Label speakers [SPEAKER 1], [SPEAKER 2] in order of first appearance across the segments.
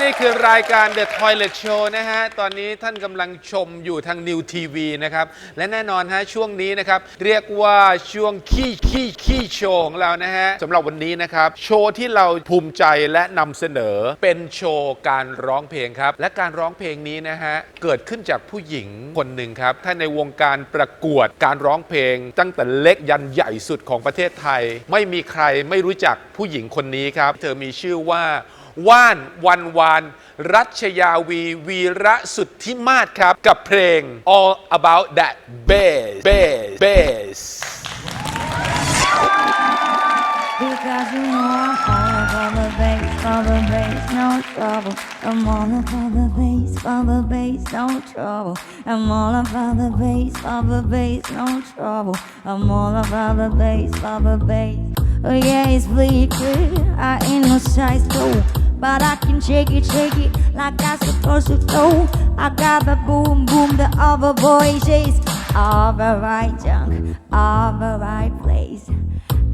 [SPEAKER 1] นี่คือรายการ The Toilet Show นะฮะ ตอนนี้ท่านกำลังชมอยู่ทาง New TV นะครับ และแน่นอนฮะช่วงนี้นะครับ เรียกว่าช่วงขี้ขี้ขี้โชว์ของเรานะฮะสำหรับวันนี้นะครับ โชว์ที่เราภูมิใจและนำเสนอเป็นโชว์การร้องเพลงครับ และการร้องเพลงนี้นะฮะ เกิดขึ้นจากผู้หญิงคนหนึ่งครับ ถ้าในวงการประกวดการร้องเพลง ตั้งแต่เล็กยันใหญ่สุดของประเทศไทย ไม่มีใครไม่รู้จักผู้หญิงคนนี้ครับ เธอมีชื่อว่า ว่านวันวาน รัชยาวีวีระสุทธิมาศครับ กับเพลง All About That Bass Bass Bass
[SPEAKER 2] Because you know I'm all about the bass, for the bass, no trouble. I'm all about the bass, for the bass, no trouble. I'm all about the bass, for the bass, no trouble. I'm all about the bass, for the bass. Oh yeah, it's bleed clear. I ain't no size two. But I can shake it, shake it like I'm supposed to do. I got the boom, boom, the other voices. All the right junk, all the right place.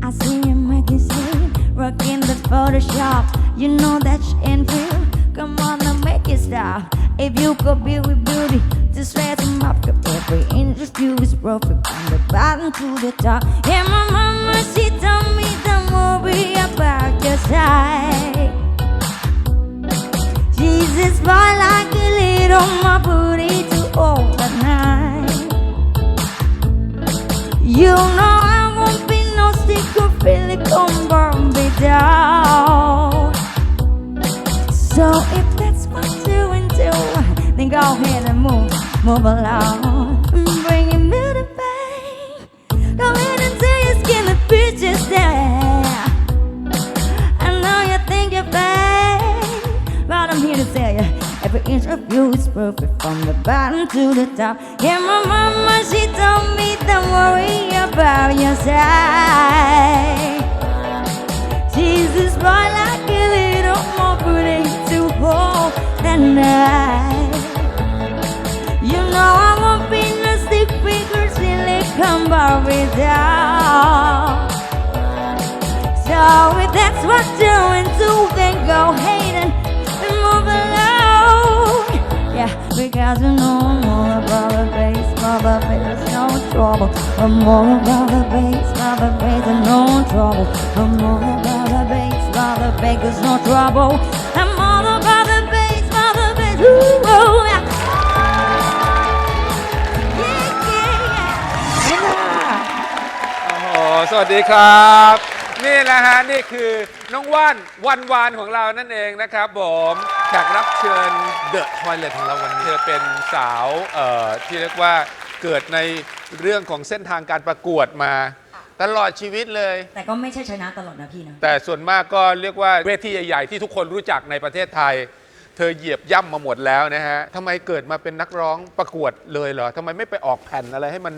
[SPEAKER 2] I see you making magazine, rocking the Photoshop. You know that sh- ain't real. Come on and make it stop. If you could be with beauty, just dress them up. Cause every inch of you is perfect from the bottom to the top. Yeah, my mama, she told me don't worry about your size. Jesus, boy, like a little my booty to hold at night. You know I won't be no sticker, feel it come burn me down. So if that's what you into, then go ahead and move, move along. Bring to the bay. Go ahead and tell your skin the bitches there. Inch of you is perfect from the bottom to the top. Yeah, my mama she told me don't worry about your side. Jesus, boy, like a little more booty to hold that night. You know I won't be no stick figure silicone Barbie doll. So if that's what you're into, then go Because you know I'm all about the bass, about the bass, no trouble. I'm all about the bass, about the bass, and no trouble. I'm all about the bass, about the bass, 'cause no trouble. I'm all about the bass, about the bass, ooh, oh, yeah. Yeah, yeah, yeah.
[SPEAKER 1] โอ้โหสวัสดีครับ นี่แหละฮะ นี่คือน้องว่านวันวานของเรานั่นเองนะครับผม แขกรับเชิญเดอะทอยเลทของเราวันนี้เธอเป็นสาวเอ่อที่เรียกว่าเกิดในเรื่องของเส้นทางการประกวดมา ตลอดชีวิตเลย
[SPEAKER 2] แต่ก็ไม่ใช่ชนะตลอดนะพี่นะ
[SPEAKER 1] แต่ส่วนมากก็เรียกว่าเวทีใหญ่ๆที่ทุกคนรู้จักในประเทศไทย เธอเหยียบย่ำมาหมดแล้วนะฮะทำไมเกิดมาเป็นนักร้องประกวดเลยเหรอทำไมไม่ไปออกแผ่นอะไรให้มัน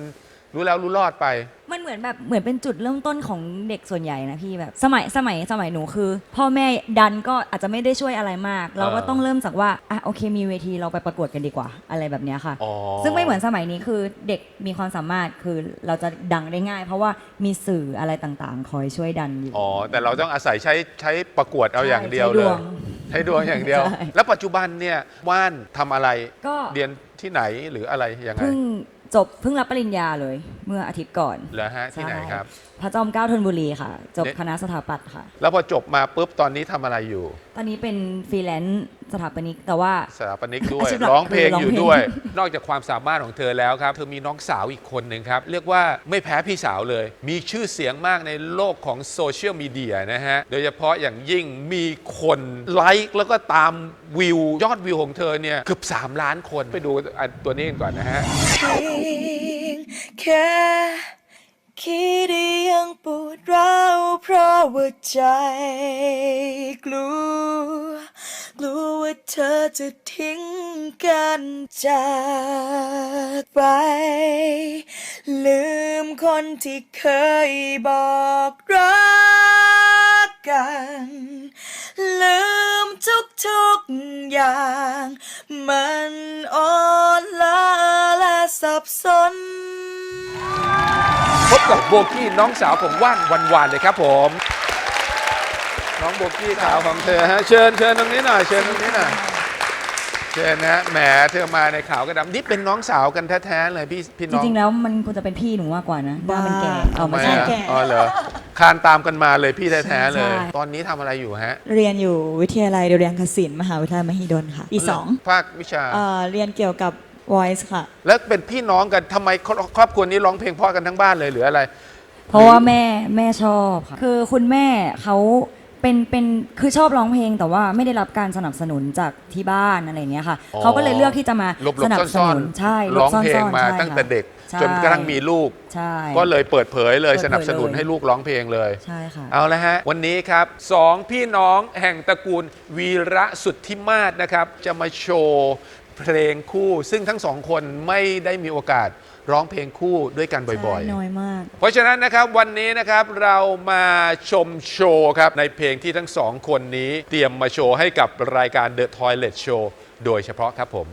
[SPEAKER 1] รู้แล้วรู้รอดไป
[SPEAKER 2] มันเหมือนแบบเหมือนเป็นจุดเริ่มต้นของเด็กส่วนใหญ่นะพี่แบบ สมัยสมัยสมัยหนูคือ พ่อแม่ดันก็อาจจะไม่ได้ช่วยอะไรมาก เราก็
[SPEAKER 1] อ่า
[SPEAKER 2] ต้องเริ่มจากว่าอะโอเค มีเวทีเราไปประกวดกันดีกว่าอะไรแบบเนี้ยค่ะ
[SPEAKER 1] อ๋อ
[SPEAKER 2] ซึ่งไม่เหมือนสมัยนี้คือเด็กมีความสามารถคือเราจะดังได้ง่าย เพราะว่ามีสื่ออะไรต่างๆ คอยช่วยดันอยู่
[SPEAKER 1] อ๋อ แต่เราต้องอาศัยใช้ใช้ประกวดเอาอย่างเดียว
[SPEAKER 2] ใช้
[SPEAKER 1] เล
[SPEAKER 2] ด
[SPEAKER 1] ยว
[SPEAKER 2] ง
[SPEAKER 1] ใช้ดวงอย่างเดียว
[SPEAKER 2] ใช่
[SPEAKER 1] แล้วปัจจุบันเนี่ยว่านทำอะไร
[SPEAKER 2] ก็
[SPEAKER 1] เรียนที่ไหนหรืออะไรยังไง
[SPEAKER 2] เพิ่ง จบเพิ่งรับปริญญาเลย เมื่ออาทิตย์ก่อน
[SPEAKER 1] เหรอฮะที่ไหนครับ
[SPEAKER 2] ใช่พระจอมเกล้าธนบุรีค่ะ จบ
[SPEAKER 1] เนี่ย
[SPEAKER 2] คณะสถาปัตย์ค่ะ
[SPEAKER 1] แล้วพอจบมาปุ๊บตอนนี้ทำอะไรอยู่
[SPEAKER 2] ต อนนี้เป็นฟรีแลนซ์สถาปนิกแต่ว่า
[SPEAKER 1] สถาปนิกด้วย
[SPEAKER 2] อาชีพหลัก
[SPEAKER 1] ร้องเพลง
[SPEAKER 2] คือร้อง
[SPEAKER 1] อยู่
[SPEAKER 2] เพลง
[SPEAKER 1] ด้วย นอกจากความสามารถของเธอแล้วครับ เธอมีน้องสาวอีกคนหนึ่งครับ เรียกว่าไม่แพ้พี่สาวเลย มีชื่อเสียงมากในโลกของโซเชียลมีเดียนะฮะ โดยเฉพาะอย่างยิ่งมีคนไลค์แล้วก็ตามวิวยอดวิวของเธอเนี่ยเกือบ3 ล้านคนไปดูอันตัวนี้กันก่อนนะฮะ
[SPEAKER 3] เพียงแค่คิดยังปวดร้าวเพราะว่าใจกลัวกลัวว่า เธอจะทิ้งกันจากไป ลืมคนที่เคยบอกรักกัน ลืมทุกๆอย่าง มันอ่อนล้าและสับสน
[SPEAKER 1] พบกับโบกี้น้องสาวของว่านวันวานเลยครับผม น้องโบกี้ขาวของเธอฮะเชิญเชิญตรงนี้หน่อยเชิญตรงนี้หน่อยเชิญนะฮะแหมเธอมาในขาวกับดำนี่เป็นน้องสาวกันแท้ๆเลยพี่พี่
[SPEAKER 2] จ
[SPEAKER 1] น้อง
[SPEAKER 2] ริงๆแล้วมันควรจะเป็นพี่หนูมากกว่านะหน้าเป็นแก่เอาไม่ใช่
[SPEAKER 1] ทำอะ
[SPEAKER 3] แก่
[SPEAKER 1] อ๋อเหรอคานตามกันมาเลยพี่แท้ๆเลย
[SPEAKER 2] ใช่
[SPEAKER 1] ตอนนี้ทำอะไรอยู่ฮะ
[SPEAKER 3] เรียนอยู่วิทยาลัยดุริยางคศิลป์มหาวิทยาลัยมหิดลค่ะปีสอง
[SPEAKER 1] ภาควิชา
[SPEAKER 3] เอ่อเรียนเกี่ยวกับ voice ค่ะ
[SPEAKER 1] แล้วเป็นพี่น้องกันทำไมครครอบครัวนี้ร้องเพลงเพ่อกันทั้งบ้านเลยหรืออะไร
[SPEAKER 2] เพราะว่าแม่แม่ชอบค่ะคือคุณแม่เขา เป็นเป็นคือชอบร้องเพลงแต่ว่าไม่ได้รับการสนับสนุนจากที่บ้านอะไรอย่างเงี้ยค่ะ
[SPEAKER 1] อ๋อ
[SPEAKER 2] เขาก็เลยเลือกที่จะมา
[SPEAKER 1] หลบ
[SPEAKER 2] สนับ
[SPEAKER 1] ๆ
[SPEAKER 2] ส
[SPEAKER 1] ซ่อ
[SPEAKER 2] นุ
[SPEAKER 1] น
[SPEAKER 2] นใช่
[SPEAKER 1] ๆร้องเพลง
[SPEAKER 2] บซ่นๆ
[SPEAKER 1] มา
[SPEAKER 2] ใช่
[SPEAKER 1] ตั้งแต่เด็ก
[SPEAKER 2] ใช่
[SPEAKER 1] จนกระทั่งมีลูก
[SPEAKER 2] ใช่
[SPEAKER 1] ก็เลยเปิดเผยเลย
[SPEAKER 2] เปิดเผย
[SPEAKER 1] สนับสนุน
[SPEAKER 2] เลย
[SPEAKER 1] ให้ลูกร้องเพลงเลย
[SPEAKER 2] ใช่ค่ะ
[SPEAKER 1] เอาละฮะ วันนี้ครับสองพี่น้องแห่งตระกูลวีระสุทธิมาศนะครับ จะมาโชว์ เพลงคู่ ซึ่งทั้งสองคนไม่ได้มีโอกาสร้องเพลงคู่ด้วยกันบ่อย
[SPEAKER 3] ใช่น้อยมาก
[SPEAKER 1] ๆเพราะฉะนั้นนะครับวันนี้นะครับเรามาชมโชว์ครับ ในเพลงที่ทั้งสองคนนี้เตรียมมาโชว์ให้กับรายการ The Toilet Show โดยเฉพาะครับผม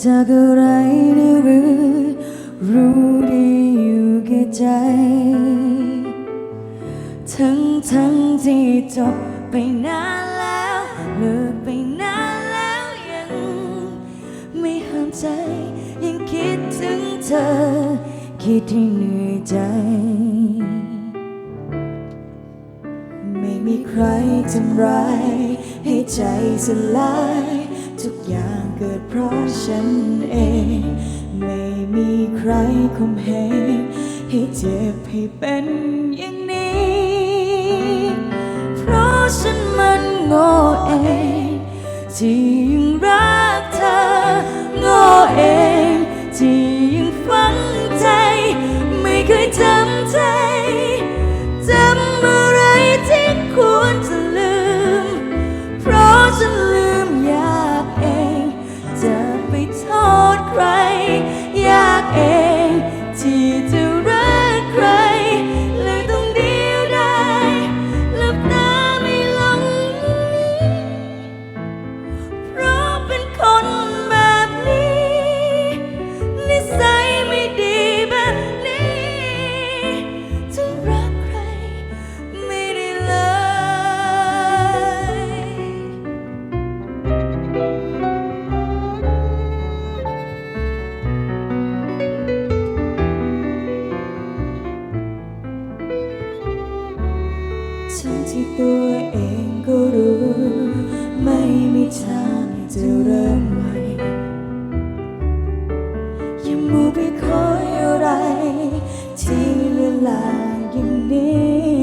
[SPEAKER 2] จากอะไรได้หรือรู้ดีอยู่แก่ใจ ทั้งทั้งที่จบไปนานแล้วเลิกไปนานแล้วยัง ไม่ห้ามใจยังคิดถึงเธอ คิดที่เหนื่อยใจ ไม่มีใครทำร้ายให้ใจสลายทุกอย่าง กิดเพราะฉันเอง ไม่มีใครคมเหงให้เจ็บให้เป็นอย่างนี้ เพราะฉันมันโง่เองที่ยังรัก ลาอย่างนี้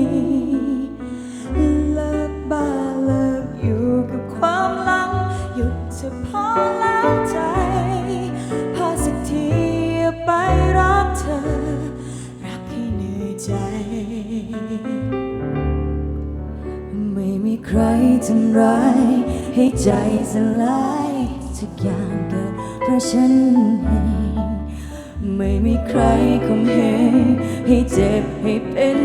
[SPEAKER 2] เลิกบ้าเลิกอยู่กับความหลัง หยุดเธอะพอแล้วใจ พอสักทีไปรักเธอ รักให้เหนื่อยใจ ไม่มีใครทำร้าย ให้ใจสลายทุกอย่างเกิดเพราะฉันเอง ไม่มีใครคงเหงให้เจ็บให้เป็น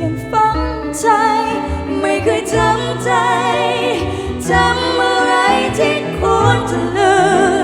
[SPEAKER 2] ยังฝังใจ ไม่เคยจำใจ
[SPEAKER 3] จำอะไรที่ควรจะลืม